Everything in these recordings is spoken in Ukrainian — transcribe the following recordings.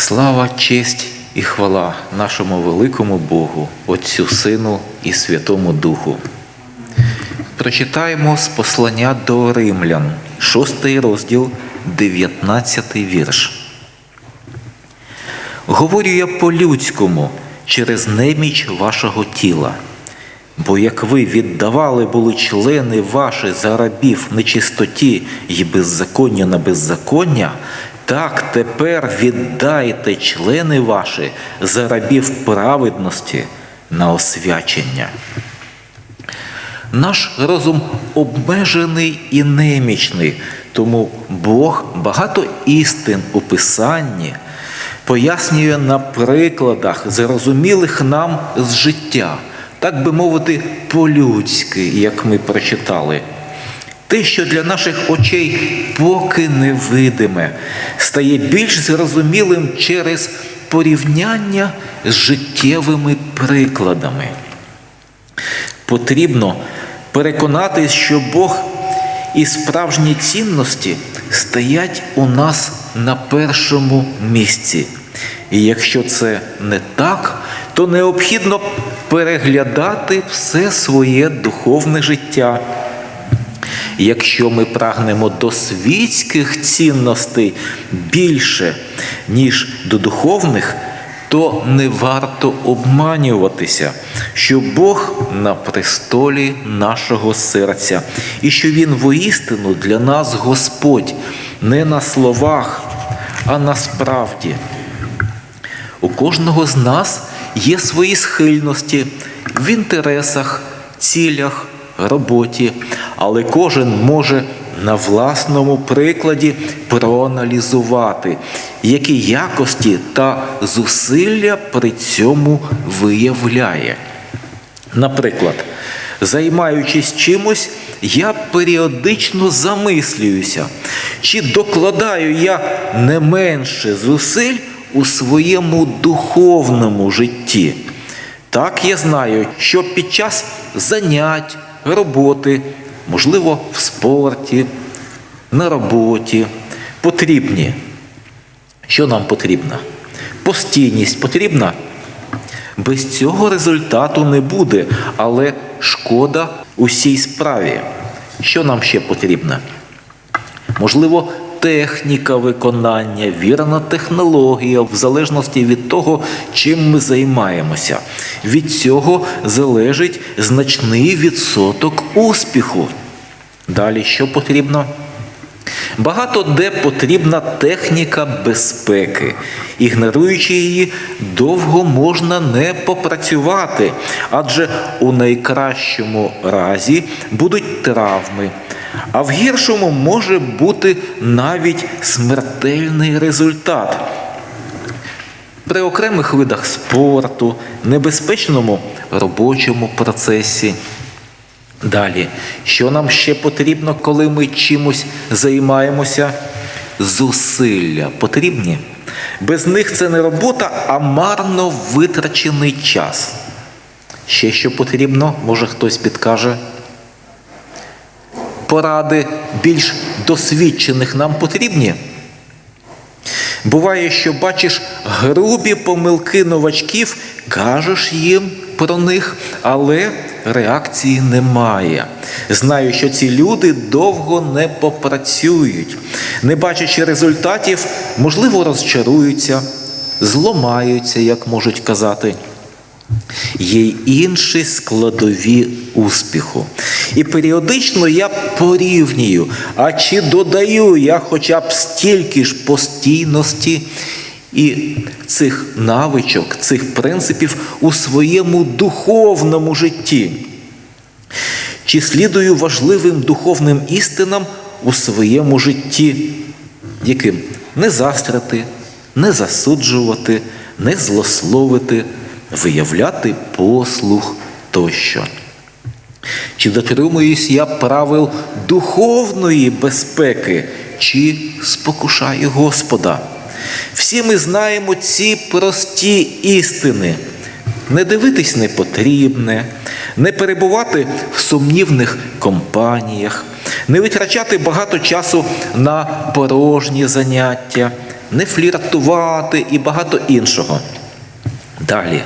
Слава, честь і хвала нашому великому Богу, Отцю Сину і Святому Духу. Прочитаємо з послання до римлян, 6 розділ, 19 вірш. Говорю я по-людському через неміч вашого тіла. Бо як ви віддавали були члени ваші за рабів нечистоті й беззаконня на беззаконня, так тепер віддайте члени ваші за рабів праведності на освячення. Наш розум обмежений і немічний, тому Бог багато істин у Писанні пояснює на прикладах, зрозумілих нам з життя, так би мовити, по-людськи, як ми прочитали. Те, що для наших очей поки невидиме, стає більш зрозумілим через порівняння з життєвими прикладами. Потрібно переконатись, що Бог і справжні цінності стоять у нас на першому місці. І якщо це не так, то необхідно переглядати все своє духовне життя. Якщо ми прагнемо до світських цінностей більше, ніж до духовних, то не варто обманюватися, що Бог на престолі нашого серця, і що Він воістину для нас Господь не на словах, а насправді. У кожного з нас є свої схильності в інтересах, цілях, роботі, але кожен може на власному прикладі проаналізувати, які якості та зусилля при цьому виявляє. Наприклад, займаючись чимось, я періодично замислююся, чи докладаю я не менше зусиль у своєму духовному житті. Так я знаю, що під час занять, роботи, можливо, в спорті, на роботі потрібні. Що нам потрібно? Постійність потрібна? Без цього результату не буде, але шкода усій справі. Що нам ще потрібно? Можливо, техніка виконання, вірна технологія, в залежності від того, чим ми займаємося. Від цього залежить значний відсоток успіху. Далі що потрібно? Багато де потрібна техніка безпеки. Ігноруючи її, довго можна не попрацювати, адже у найкращому разі будуть травми, а в гіршому може бути навіть смертельний результат. При окремих видах спорту, небезпечному робочому процесі. Далі, що нам ще потрібно, коли ми чимось займаємося? Зусилля потрібні. Без них це не робота, а марно витрачений час. Ще що потрібно, може хтось підкаже. Поради більш досвідчених нам потрібні. Буває, що бачиш грубі помилки новачків, кажеш їм про них, але реакції немає. Знаю, що ці люди довго не попрацюють, не бачачи результатів, можливо, розчаруються, зломаються, як можуть казати. Є й інші складові успіху. І періодично я порівнюю, а чи додаю я хоча б стільки ж постійності і цих навичок, цих принципів у своєму духовному житті. Чи слідую важливим духовним істинам у своєму житті, яким не застряти, не засуджувати, не злословити, виявляти послух тощо. Чи дотримуюсь я правил духовної безпеки, чи спокушаю Господа? Всі ми знаємо ці прості істини. Не дивитись не потрібне, не перебувати в сумнівних компаніях, не витрачати багато часу на порожні заняття, не фліртувати і багато іншого. Далі.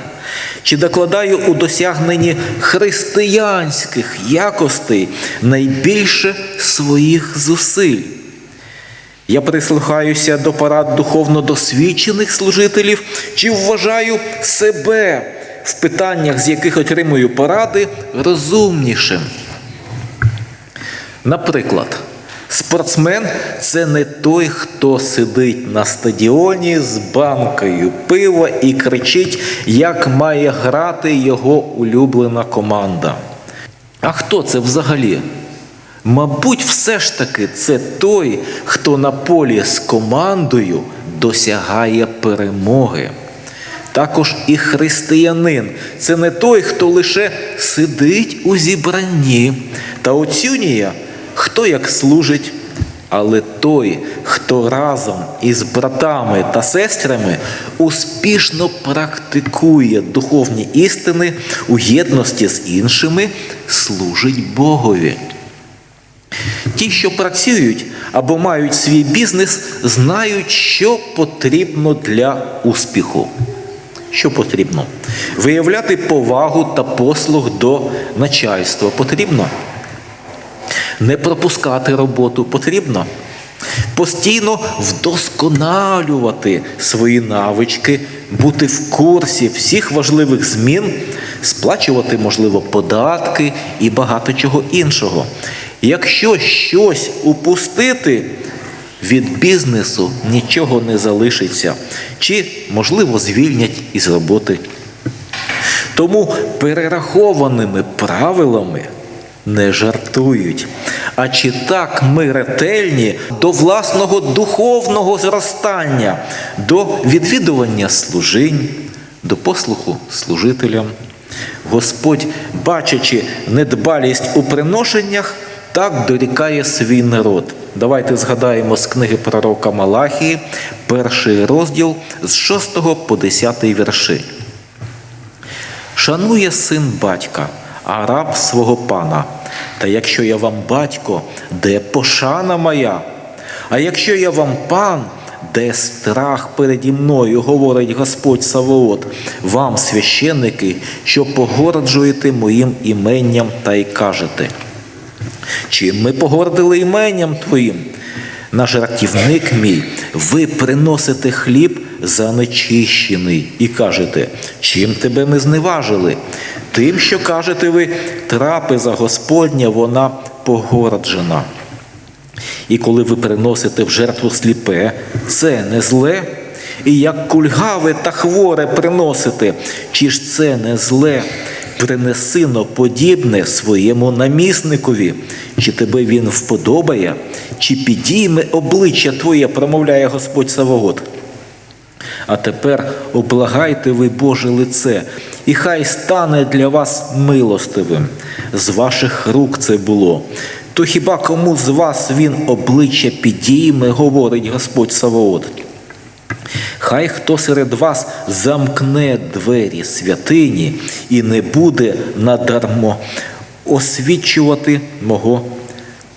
Чи докладаю у досягненні християнських якостей найбільше своїх зусиль? Я прислухаюся до порад духовно досвідчених служителів, чи вважаю себе в питаннях, з яких отримую поради, розумнішим. Наприклад, спортсмен це не той, хто сидить на стадіоні з банкою пива і кричить, як має грати його улюблена команда. А хто це взагалі? Мабуть, все ж таки це той, хто на полі з командою досягає перемоги. Також і християнин це не той, хто лише сидить у зібранні та оцінює, хто як служить, але той, хто разом із братами та сестрами успішно практикує духовні істини у єдності з іншими, служить Богові. Ті, що працюють або мають свій бізнес, знають, що потрібно для успіху. Що потрібно? Виявляти повагу та послуг до начальства потрібно. Не пропускати роботу потрібно. Постійно вдосконалювати свої навички, бути в курсі всіх важливих змін, сплачувати, можливо, податки і багато чого іншого. Якщо щось упустити, від бізнесу нічого не залишиться, чи, можливо, звільнять із роботи. Тому перерахованими правилами не жартують. А чи так ми ретельні до власного духовного зростання, до відвідування служінь, до послуху служителям? Господь, бачачи недбалість у приношеннях, так дорікає свій народ. Давайте згадаємо з книги пророка Малахії, перший розділ з 6 по 10 вірші. Шанує син батька, а раб свого пана. Та якщо я вам батько, де пошана моя? А якщо я вам пан, де страх переді мною, говорить Господь Савоот, вам, священники, що погорджуєте моїм іменням та й кажете. Чим ми погордили іменням Твоїм? На жартівник мій, ви приносите хліб занечищений і кажете, чим тебе ми зневажили? Тим, що кажете ви, трапеза Господня, вона погорджена. І коли ви приносите в жертву сліпе, це не зле. І як кульгаве та хворе приносите, чи ж це не зле? принесино подібне своєму намісникові, чи тебе він вподобає, чи підійме обличчя Твоє, промовляє Господь Савогот. А тепер облагайте ви Боже лице, і хай стане для вас милостивим. З ваших рук це було. То хіба кому з вас він обличчя підійме, говорить Господь Савоот? Хай хто серед вас замкне двері святині і не буде надармо освічувати мого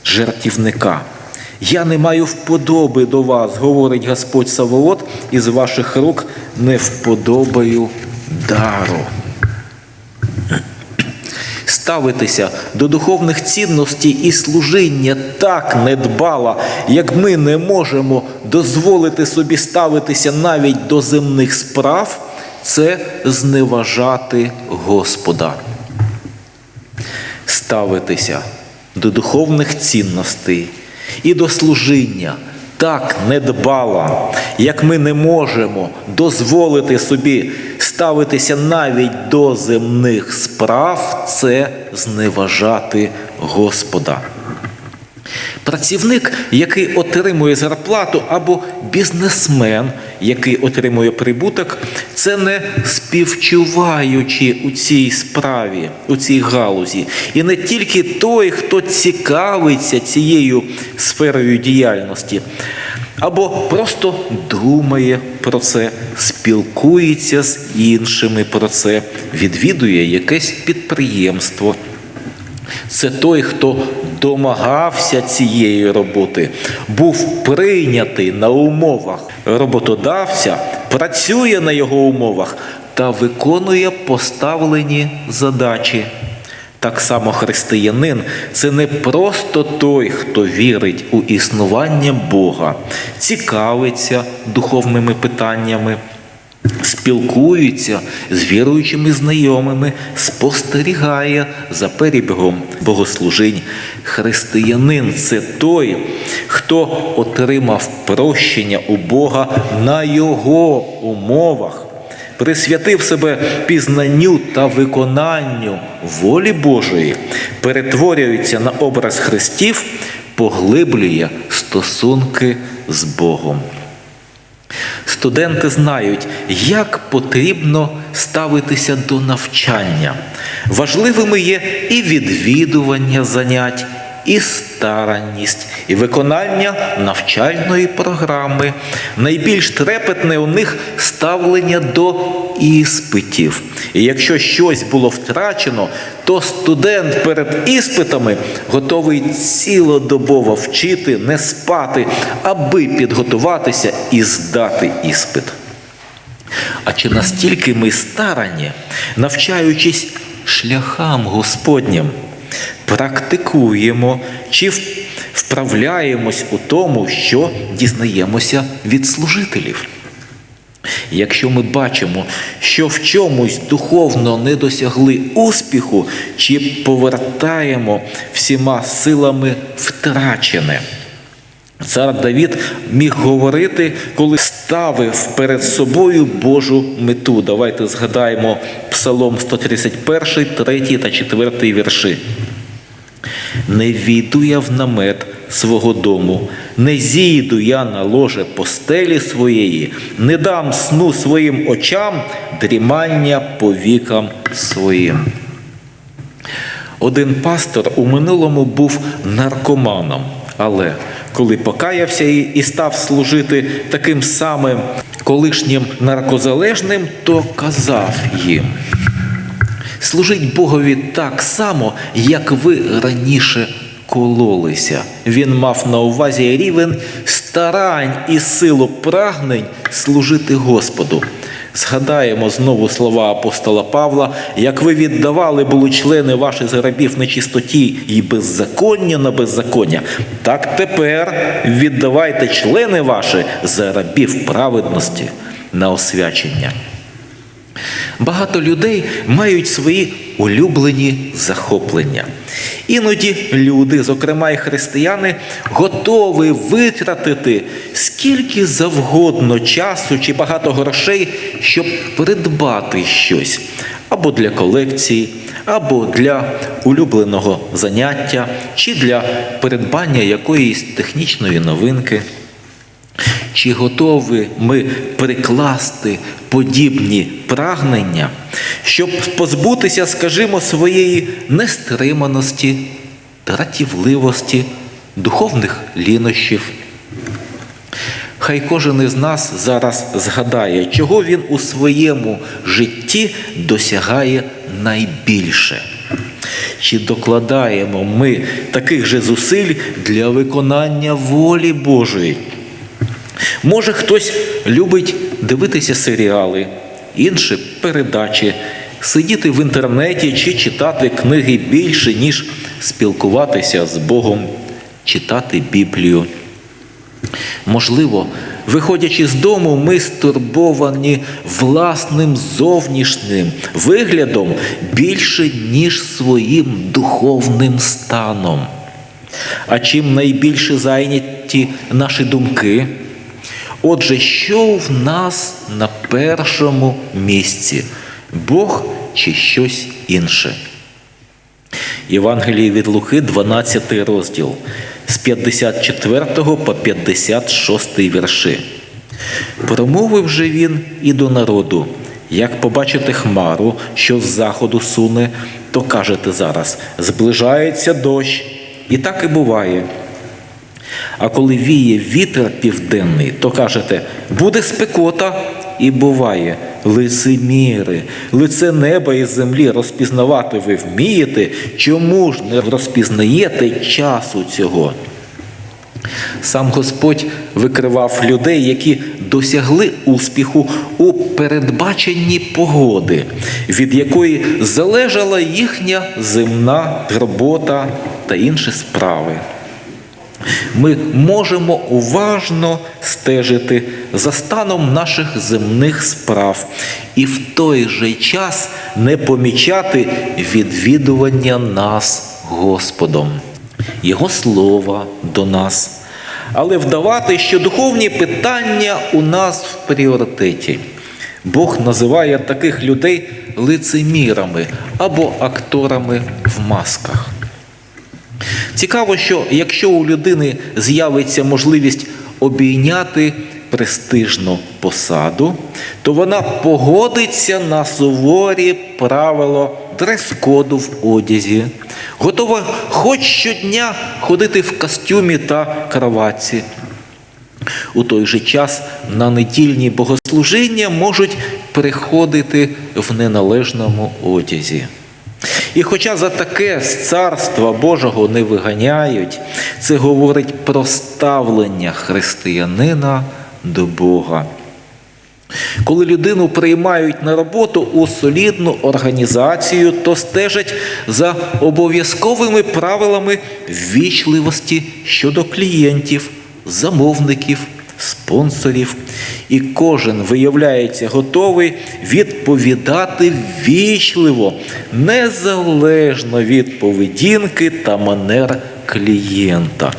жертівника. Я не маю вподоби до вас, говорить Господь Савоот, і з ваших рук не вподобаю дару ставитися до духовних цінностей і служіння так недбало, як ми не можемо дозволити собі ставитися навіть до земних справ, це зневажати Господа. Ставитися до духовних цінностей і до служіння так недбало, як ми не можемо дозволити собі ставитися навіть до земних справ, це зневажати Господа. Працівник, який отримує зарплату, або бізнесмен, який отримує прибуток, це не співчуваючи у цій справі, у цій галузі. І не тільки той, хто цікавиться цією сферою діяльності, або просто думає про це, спілкується з іншими про це, відвідує якесь підприємство. Це той, хто домагався цієї роботи, був прийнятий на умовах роботодавця, працює на його умовах та виконує поставлені задачі. Так само християнин це не просто той, хто вірить у існування Бога, цікавиться духовними питаннями, спілкується з віруючими знайомими, спостерігає за перебігом богослужінь. Християнин це той, хто отримав прощення у Бога на його умовах присвятив себе пізнанню та виконанню волі Божої, перетворюється на образ Христів, поглиблює стосунки з Богом. Студенти знають, як потрібно ставитися до навчання. Важливими є і відвідування занять, і старанність, і виконання навчальної програми. Найбільш трепетне у них ставлення до іспитів. І якщо щось було втрачено, то студент перед іспитами готовий цілодобово вчити, не спати, аби підготуватися і здати іспит. А чи настільки ми старані, навчаючись шляхам Господнім? Практикуємо чи вправляємось у тому, що дізнаємося від служителів. Якщо ми бачимо, що в чомусь духовно не досягли успіху, чи повертаємо всіма силами втрачене. Цар Давід міг говорити, коли ставив перед собою Божу мету. Давайте згадаємо Псалом 131, 3 та 4 вірші. Не війду я в намет свого дому, не зійду я на ложе постелі своєї, не дам сну своїм очам дрімання по вікам своїм. Один пастор у минулому був наркоманом, але коли покаявся і став служити таким самим колишнім наркозалежним, то казав їм. Служить Богові так само, як ви раніше кололися. Він мав на увазі рівень старань і силу прагнень служити Господу. Згадаємо знову слова апостола Павла, як ви віддавали були члени ваших зарабів нечистоті і беззаконня на беззаконня, так тепер віддавайте члени ваші зарабів праведності на освячення. Багато людей мають свої улюблені захоплення. Іноді люди, зокрема і християни, готові витратити скільки завгодно часу чи багато грошей, щоб придбати щось або для колекції, або для улюбленого заняття, чи для придбання якоїсь технічної новинки. Чи готові ми прикласти подібні прагнення, щоб позбутися, скажімо, своєї нестриманості, дратівливості, духовних лінощів? Хай кожен із нас зараз згадає, чого він у своєму житті досягає найбільше. Чи докладаємо ми таких же зусиль для виконання волі Божої? Може, хтось любить дивитися серіали, інші передачі, сидіти в інтернеті чи читати книги більше, ніж спілкуватися з Богом, читати Біблію. Можливо, виходячи з дому, ми стурбовані власним зовнішнім виглядом більше, ніж своїм духовним станом. А чим найбільше зайняті наші думки? Отже, що в нас на першому місці Бог чи щось інше? Євангеліє від Луки, 12 розділ з 54 по 56 вірші. Промовив же він і до народу, як побачите хмару, що з заходу суне, то кажете зараз: зближається дощ, і так і буває. А коли віє вітер південний, то кажете, буде спекота, і буває, лицеміри, лице неба і землі розпізнавати ви вмієте, чому ж не розпізнаєте часу цього? Сам Господь викривав людей, які досягли успіху у передбаченні погоди, від якої залежала їхня земна робота та інші справи. Ми можемо уважно стежити за станом наших земних справ і в той же час не помічати відвідування нас Господом, Його слова до нас, але вдавати, що духовні питання у нас в пріоритеті. Бог називає таких людей лицемірами або акторами в масках. Цікаво, що якщо у людини з'явиться можливість обійняти престижну посаду, то вона погодиться на суворі правила дрес-коду в одязі, готова хоч щодня ходити в костюмі та кроватці. У той же час на недільні богослужіння можуть приходити в неналежному одязі. І хоча за таке з царства Божого не виганяють, це говорить про ставлення християнина до Бога. Коли людину приймають на роботу у солідну організацію, то стежать за обов'язковими правилами ввічливості щодо клієнтів, замовників, спонсорів, і кожен виявляється готовий відповідати ввічливо, незалежно від поведінки та манер клієнта.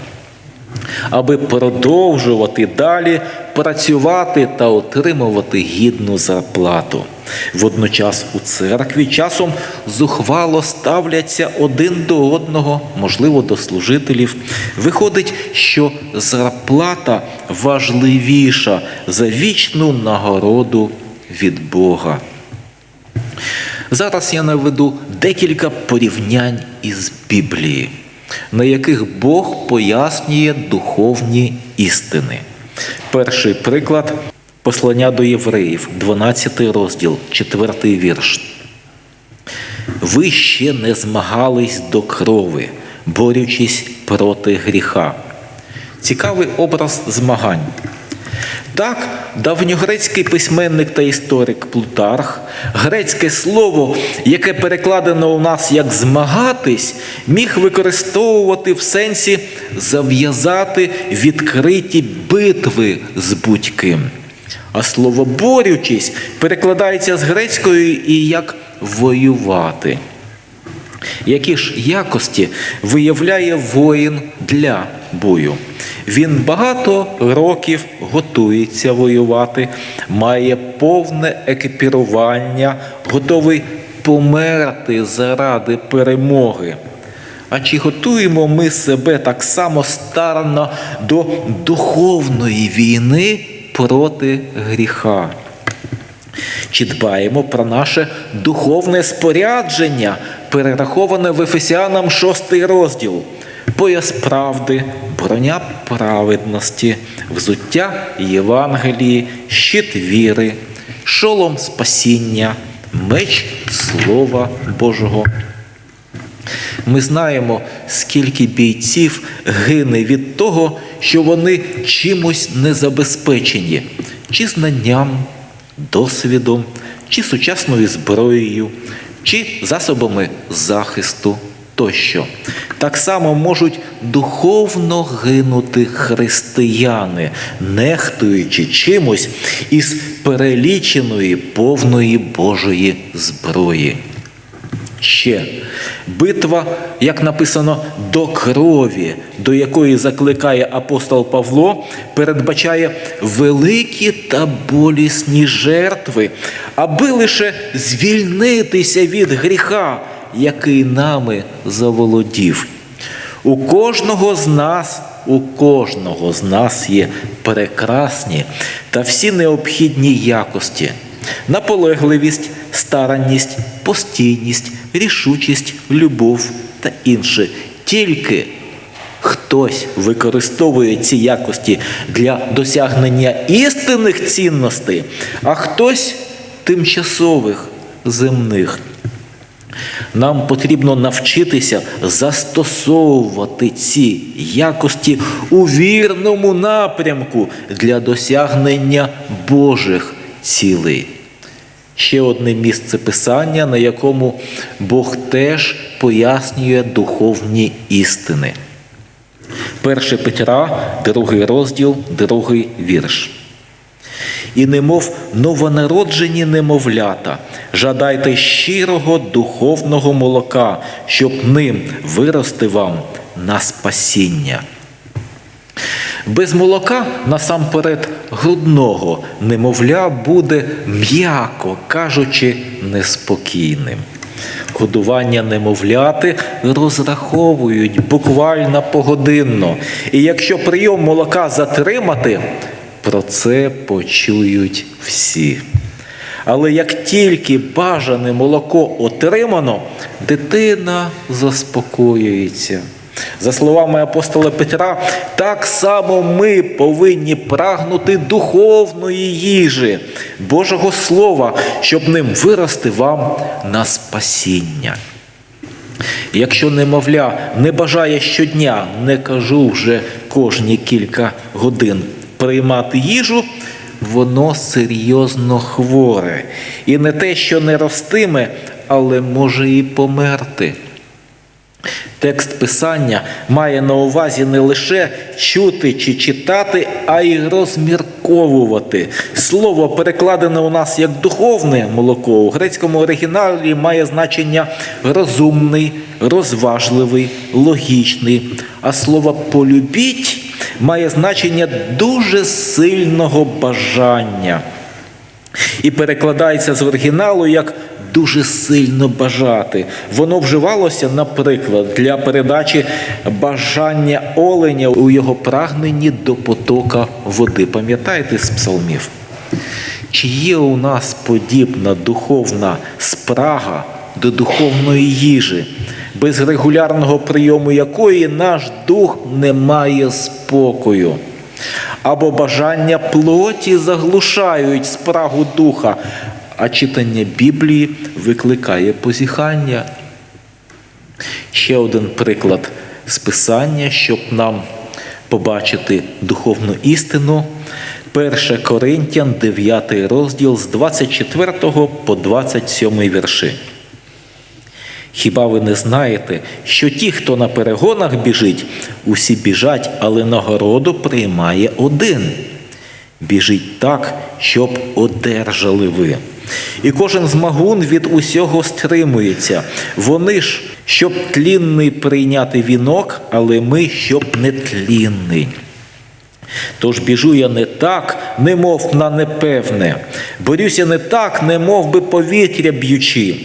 Аби продовжувати далі працювати та отримувати гідну зарплату. Водночас у церкві часом зухвало ставляться один до одного, можливо, до служителів. Виходить, що зарплата важливіша за вічну нагороду від Бога. Зараз я наведу декілька порівнянь із Біблії, на яких Бог пояснює духовні істини. Перший приклад послання до євреїв, 12 розділ, 4 вірш. Ви ще не змагались до крови, борючись проти гріха. Цікавий образ змагань. Так, давньогрецький письменник та історик Плутарх, грецьке слово, яке перекладено у нас як змагатись, міг використовувати в сенсі зав'язати відкриті битви з будь-ким. А слово борючись перекладається з грецької і як воювати. Які ж якості виявляє воїн для бою? Він багато років готується воювати, має повне екіпірування, готовий померти заради перемоги. А чи готуємо ми себе так само старанно до духовної війни проти гріха? Чи дбаємо про наше духовне спорядження, перераховане в Ефесіанам 6 розділ, пояс правди, броня праведності, взуття Євангелії, щит віри, шолом спасіння, меч Слова Божого. Ми знаємо, скільки бійців гине від того, що вони чимось не забезпечені, чи знанням, досвідом, чи сучасною зброєю, чи засобами захисту тощо. Так само можуть духовно гинути християни, нехтуючи чимось із переліченої повної Божої зброї. Ще битва, як написано, до крові, до якої закликає апостол Павло, передбачає великі та болісні жертви, аби лише звільнитися від гріха, який нами заволодів. У кожного з нас, у кожного з нас є прекрасні та всі необхідні якості, наполегливість, старанність, постійність, рішучість, любов та інше. Тільки Хтось використовує ці якості для досягнення істинних цінностей, а хтось тимчасових земних. Нам потрібно навчитися застосовувати ці якості у вірному напрямку для досягнення Божих цілей. Ще одне місце писання, на якому Бог теж пояснює духовні істини. 1 Петра, другий розділ, другий вірш. І немов новонароджені немовлята, жадайте щирого духовного молока, щоб ним вирости вам на спасіння. Без молока, насамперед, грудного немовля буде, м'яко кажучи, неспокійним. Годування немовляти розраховують буквально погодинно. І якщо прийом молока затримати, про це почують всі. Але як тільки бажане молоко отримано, дитина заспокоюється. За словами апостола Петра, так само ми повинні прагнути духовної їжі, Божого Слова, щоб ним вирости вам на спасіння. Якщо немовля не бажає щодня, не кажу вже кожні кілька годин приймати їжу, воно серйозно хворе. І не те, що не ростиме, але може і померти. Текст Писання має на увазі не лише чути чи читати, а й розмірковувати. Слово, перекладене у нас як духовне молоко, у грецькому оригіналі має значення розумний, розважливий, логічний. А слово полюбіть має значення дуже сильного бажання. І перекладається з оригіналу як дуже сильно бажати. Воно вживалося, наприклад, для передачі бажання оленя у його прагненні до потока води. Пам'ятаєте з псалмів? Чи є у нас подібна духовна спрага до духовної їжі, без регулярного прийому якої наш дух не має спокою? Або бажання плоті заглушають спрагу духа, а читання Біблії викликає позіхання. Ще один приклад з Писання, щоб нам побачити духовну істину. 1 Коринтян, 9 розділ з 24 по 27 вірші. Хіба ви не знаєте, що ті, хто на перегонах біжить, усі біжать, але нагороду приймає один. Біжіть так, щоб одержали ви. І кожен змагун від усього стримується. Вони ж, щоб тлінний прийняти вінок, але ми, щоб не тлінний. Тож біжу я не так, немов на непевне, борюся не так, немов би повітря б'ючи,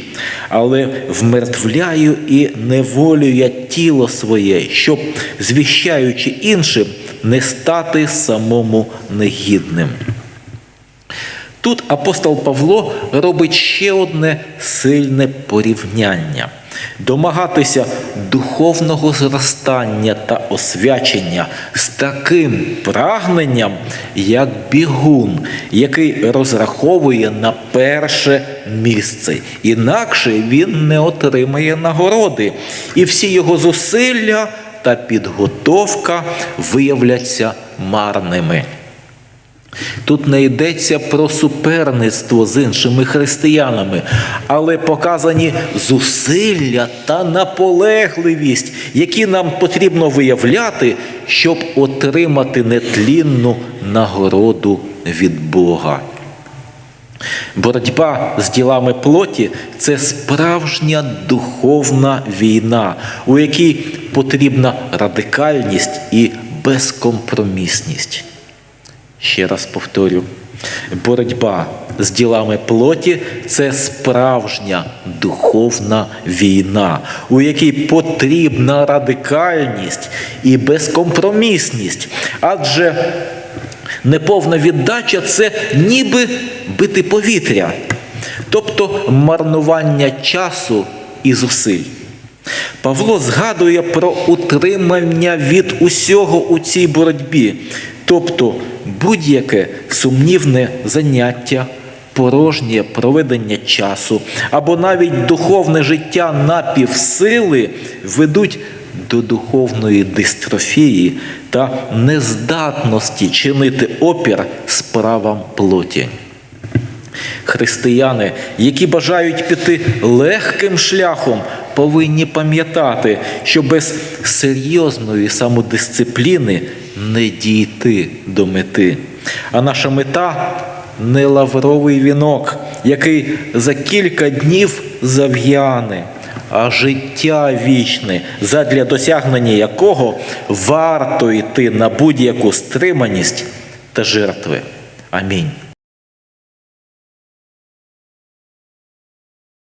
але вмертвляю і неволю я тіло своє, щоб, звіщаючи іншим, не стати самому негідним. Тут апостол Павло робить ще одне сильне порівняння. Домагатися духовного зростання та освячення з таким прагненням, як бігун, який розраховує на перше місце. Інакше він не отримає нагороди, і всі його зусилля та підготовка виявляться марними. Тут не йдеться про суперництво з іншими християнами, але показані зусилля та наполегливість, які нам потрібно виявляти, щоб отримати нетлінну нагороду від Бога. Боротьба з ділами плоті це справжня духовна війна, у якій потрібна радикальність і безкомпромісність. Ще раз повторю, боротьба з ділами плоті це справжня духовна війна, у якій потрібна радикальність і безкомпромісність. Адже неповна віддача це ніби бити повітря, тобто марнування часу і зусиль. Павло згадує про утримання від усього у цій боротьбі, тобто будь-яке сумнівне заняття, порожнє проведення часу або навіть духовне життя напівсили ведуть до духовної дистрофії та нездатності чинити опір справам плоті. Християни, які бажають піти легким шляхом, повинні пам'ятати, що без серйозної самодисципліни не дійти до мети. А наша мета не лавровий вінок, який за кілька днів зав'яне, а життя вічне, задля досягнення якого варто йти на будь-яку стриманість та жертви. Амінь.